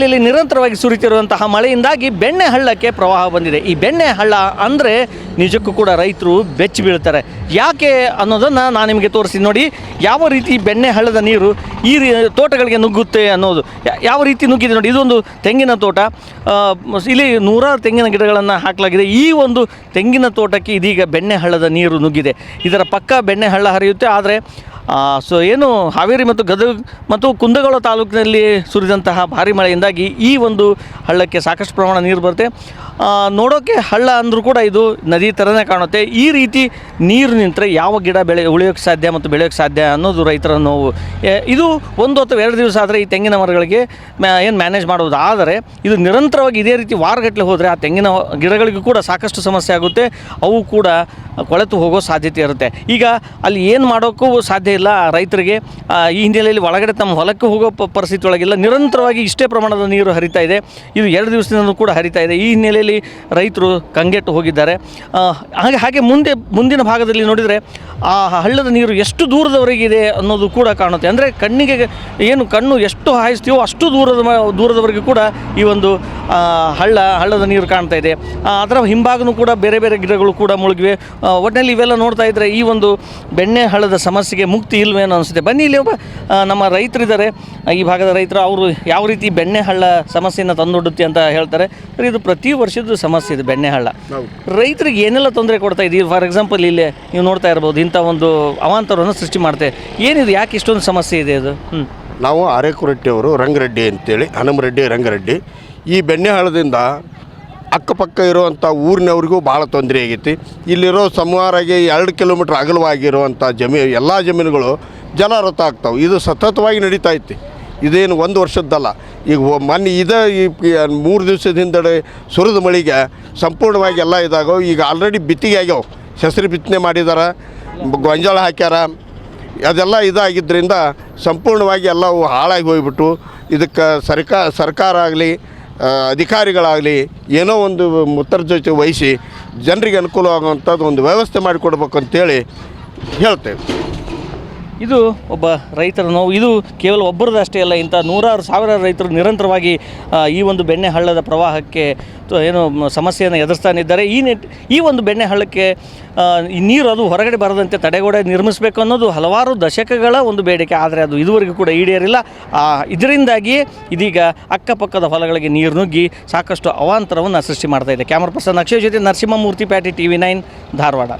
ಇಲ್ಲಿ ನಿರಂತರವಾಗಿ ಸುರಿತಿರುವಂತಹ ಮಳೆಯಿಂದಾಗಿ ಬೆಣ್ಣೆ ಹಳ್ಳಕ್ಕೆ ಪ್ರವಾಹ ಬಂದಿದೆ. ಈ ಬೆಣ್ಣೆ ಹಳ್ಳ ಅಂದರೆ ನಿಜಕ್ಕೂ ಕೂಡ ರೈತರು ಬೆಚ್ಚಿ ಬೀಳ್ತಾರೆ. ಯಾಕೆ ಅನ್ನೋದನ್ನು ನಾನು ನಿಮಗೆ ತೋರಿಸ್ತೀನಿ ನೋಡಿ. ಯಾವ ರೀತಿ ಬೆಣ್ಣೆ ಹಳ್ಳದ ನೀರು ಈ ರೀ ತೋಟಗಳಿಗೆ ನುಗ್ಗುತ್ತೆ ಅನ್ನೋದು. ಯಾವ ರೀತಿ ನುಗ್ಗಿದೆ ನೋಡಿ. ಇದೊಂದು ತೆಂಗಿನ ತೋಟ. ಇಲ್ಲಿ ನೂರಾರು ತೆಂಗಿನ ಗಿಡಗಳನ್ನು ಹಾಕಲಾಗಿದೆ. ಈ ಒಂದು ತೆಂಗಿನ ತೋಟಕ್ಕೆ ಇದೀಗ ಬೆಣ್ಣೆ ಹಳ್ಳದ ನೀರು ನುಗ್ಗಿದೆ. ಇದರ ಪಕ್ಕ ಬೆಣ್ಣೆ ಹಳ್ಳ ಹರಿಯುತ್ತೆ. ಆದರೆ ಸೊ ಏನು ಹಾವೇರಿ ಮತ್ತು ಗದಗ ಮತ್ತು ಕುಂದಗೋಳ ತಾಲೂಕಿನಲ್ಲಿ ಸುರಿದಂತಹ ಭಾರಿ ಮಳೆಯಿಂದಾಗಿ ಈ ಒಂದು ಹಳ್ಳಕ್ಕೆ ಸಾಕಷ್ಟು ಪ್ರಮಾಣ ನೀರು ಬರುತ್ತೆ. ನೋಡೋಕ್ಕೆ ಹಳ್ಳ ಅಂದರೂ ಕೂಡ ಇದು ನದಿ ಥರನೇ ಕಾಣುತ್ತೆ. ಈ ರೀತಿ ನೀರು ನಿಂತರೆ ಯಾವ ಗಿಡ ಬೆಳೆ ಉಳಿಯೋಕ್ಕೆ ಸಾಧ್ಯ ಮತ್ತು ಬೆಳೆಯೋಕ್ಕೆ ಸಾಧ್ಯ ಅನ್ನೋದು ರೈತರ ನೋವು. ಇದು ಒಂದು ಅಥವಾ ಎರಡು ದಿವಸ ಆದರೆ ಈ ತೆಂಗಿನ ಮರಗಳಿಗೆ ಏನು ಮ್ಯಾನೇಜ್ ಮಾಡೋದು ಆದರೆ ಇದು ನಿರಂತರವಾಗಿ ಇದೇ ರೀತಿ ವಾರಗಟ್ಟಲೆ ಹೋದರೆ ಆ ತೆಂಗಿನ ಗಿಡಗಳಿಗೂ ಕೂಡ ಸಾಕಷ್ಟು ಸಮಸ್ಯೆ ಆಗುತ್ತೆ. ಅವು ಕೂಡ ಕೊಳೆತು ಹೋಗೋ ಸಾಧ್ಯತೆ ಇರುತ್ತೆ. ಈಗ ಅಲ್ಲಿ ಏನು ಮಾಡೋಕ್ಕೂ ಸಾಧ್ಯ ಇಲ್ಲ, ರೈತರಿಗೆ ಈ ಹಿನ್ನೆಲೆಯಲ್ಲಿ ಒಳಗಡೆ ತಮ್ಮ ಹೊಲಕ್ಕೆ ಹೋಗೋ ಪರಿಸ್ಥಿತಿ ಒಳಗಿಲ್ಲ ನಿರಂತರವಾಗಿ ಇಷ್ಟೇ ಪ್ರಮಾಣದ ನೀರು ಹರಿತಾ ಇದೆ. ಇದು ಎರಡು ದಿವಸದಿಂದಲೂ ಕೂಡ ಹರಿತಾ ಇದೆ. ಈ ಹಿನ್ನೆಲೆಯಲ್ಲಿ ರೈತರು ಕಂಗೆಟ್ಟು ಹೋಗಿದ್ದಾರೆ. ಹಾಗೆ ಹಾಗೆ ಮುಂದೆ, ಮುಂದಿನ ಭಾಗದಲ್ಲಿ ನೋಡಿದರೆ, ಆ ಹಳ್ಳದ ನೀರು ಎಷ್ಟು ದೂರದವರೆಗಿದೆ ಅನ್ನೋದು ಕೂಡ ಕಾಣುತ್ತೆ. ಅಂದರೆ ಕಣ್ಣಿಗೆ ಏನು, ಕಣ್ಣು ಎಷ್ಟು ಹಾಯಿಸ್ತೀವೋ ಅಷ್ಟು ದೂರದ ದೂರದವರೆಗೂ ಕೂಡ ಈ ಒಂದು ಹಳ್ಳ, ಹಳ್ಳದ ನೀರು ಕಾಣ್ತಾ ಇದೆ. ಅದರ ಹಿಂಭಾಗನೂ ಕೂಡ ಬೇರೆ ಬೇರೆ ಗಿಡಗಳು ಕೂಡ ಮುಳುಗಿವೆ. ಒಟ್ಟಿನಲ್ಲಿ ಇವೆಲ್ಲ ನೋಡ್ತಾ ಇದ್ದರೆ ಈ ಒಂದು ಬೆಣ್ಣೆ ಹಳ್ಳದ ಸಮಸ್ಯೆಗೆ ಮುಕ್ತಿ ಇಲ್ವೇನೋ ಅನಿಸುತ್ತೆ. ಬನ್ನಿ ಇಲ್ಲಿ ಒಬ್ಬ ನಮ್ಮ ರೈತರಿದ್ದಾರೆ. ಈ ಭಾಗದ ರೈತರು ಅವರು ಯಾವ ರೀತಿ ಬೆಣ್ಣೆ ಹಳ್ಳ ಸಮಸ್ಯೆಯನ್ನು ತಂದೊಡ್ಡುತ್ತೆ ಅಂತ ಹೇಳ್ತಾರೆ. ಇದು ಪ್ರತಿ ವರ್ಷದ ಸಮಸ್ಯೆ ಇದು ಬೆಣ್ಣೆ ಹಳ್ಳ. ರೈತರಿಗೆ ಏನೆಲ್ಲ ತೊಂದರೆ ಕೊಡ್ತಾ ಇದೆ? ಫಾರ್ ಎಕ್ಸಾಂಪಲ್ ಇಲ್ಲಿ ನೀವು ನೋಡ್ತಾ ಇರ್ಬೋದು ಇಂಥ ಒಂದು ಅವಾಂತರವನ್ನು ಸೃಷ್ಟಿ ಮಾಡ್ತೆ ಏನಿದು? ಯಾಕೆ ಇಷ್ಟೊಂದು ಸಮಸ್ಯೆ ಇದೆ ಅದು? ಹ್ಞೂ ನಾವು ಆರೇಕುರಟ್ಟಿಯವರು ರಂಗರೆಡ್ಡಿ ಅಂತೇಳಿ ಹನುಮರೆಡ್ಡಿ ರಂಗರೆಡ್ಡಿ. ಈ ಬೆಣ್ಣೆಹಾಳದಿಂದ ಅಕ್ಕಪಕ್ಕ ಇರುವಂಥ ಊರಿನವ್ರಿಗೂ ಭಾಳ ತೊಂದರೆ ಆಗೈತಿ. ಇಲ್ಲಿರೋ ಸುಮಾರಾಗಿ ಎರಡು ಕಿಲೋಮೀಟ್ರ್ ಅಗಲವಾಗಿರುವಂಥ ಜಮೀ, ಎಲ್ಲ ಜಮೀನುಗಳು ಜಲಾವೃತ ಆಗ್ತಾವೆ. ಇದು ಸತತವಾಗಿ ನಡೀತಾ ಐತಿ. ಇದೇನು ಒಂದು ವರ್ಷದ್ದಲ್ಲ. ಈಗ ಮೊನ್ನೆ ಇದೇ ಈ ಮೂರು ದಿವಸದ ಸುರಿದ ಮಳೆಗೆ ಸಂಪೂರ್ಣವಾಗಿ ಎಲ್ಲ ಇದಾಗವು ಈಗ ಆಲ್ರೆಡಿ ಬಿತ್ತಿಗೆ ಆಗ್ಯಾವ. ಹೆಸರು ಬಿತ್ತನೆ ಮಾಡಿದಾರ, ಗೊಂಜಾಳ ಹಾಕ್ಯಾರ. ಅದೆಲ್ಲ ಇದಾಗಿದ್ದರಿಂದ ಸಂಪೂರ್ಣವಾಗಿ ಎಲ್ಲವೂ ಹಾಳಾಗಿ ಹೋಗ್ಬಿಟ್ಟು ಇದಕ್ಕೆ ಸರ್ಕಾರ ಸರ್ಕಾರ ಆಗಲಿ ಅಧಿಕಾರಿಗಳಾಗಲಿ ಏನೋ ಒಂದು ಮುತ್ತರ್ಜೊತೆ ವಹಿಸಿ ಜನರಿಗೆ ಅನುಕೂಲ ಆಗುವಂಥದ್ದು ಒಂದು ವ್ಯವಸ್ಥೆ ಮಾಡಿಕೊಡ್ಬೇಕು ಅಂತೇಳಿ ಹೇಳ್ತೇವೆ. ಇದು ಒಬ್ಬ ರೈತರ. ನೋವು ಇದು ಕೇವಲ ಒಬ್ಬರದಷ್ಟೇ ಅಲ್ಲ, ಇಂಥ ನೂರಾರು ಸಾವಿರಾರು ರೈತರು ನಿರಂತರವಾಗಿ ಈ ಒಂದು ಬೆಣ್ಣೆ ಹಳ್ಳದ ಪ್ರವಾಹಕ್ಕೆ ಏನು ಸಮಸ್ಯೆಯನ್ನು ಎದುರಿಸ್ತಾನಿದ್ದಾರೆ ಈ ನಿಟ್, ಈ ಒಂದು ಬೆಣ್ಣೆ ಹಳ್ಳಕ್ಕೆ ಈ ನೀರು ಅದು ಹೊರಗಡೆ ಬರದಂತೆ ತಡೆಗೋಡೆ ನಿರ್ಮಿಸಬೇಕು ಅನ್ನೋದು ಹಲವಾರು ದಶಕಗಳ ಒಂದು ಬೇಡಿಕೆ. ಆದರೆ ಅದು ಇದುವರೆಗೂ ಕೂಡ ಈಡೇರಿಲ್ಲ. ಇದರಿಂದಾಗಿ ಇದೀಗ ಅಕ್ಕಪಕ್ಕದ ಹೊಲಗಳಿಗೆ ನೀರು ನುಗ್ಗಿ ಸಾಕಷ್ಟು ಅವಾಂತರವನ್ನು ಸೃಷ್ಟಿ ಮಾಡ್ತಾ ಇದೆ. ಕ್ಯಾಮರಾ ಪರ್ಸನ್ ಅಕ್ಷಯ್ ಜೊತೆ Narasimhamurthy, patty T V nine, Dharwad.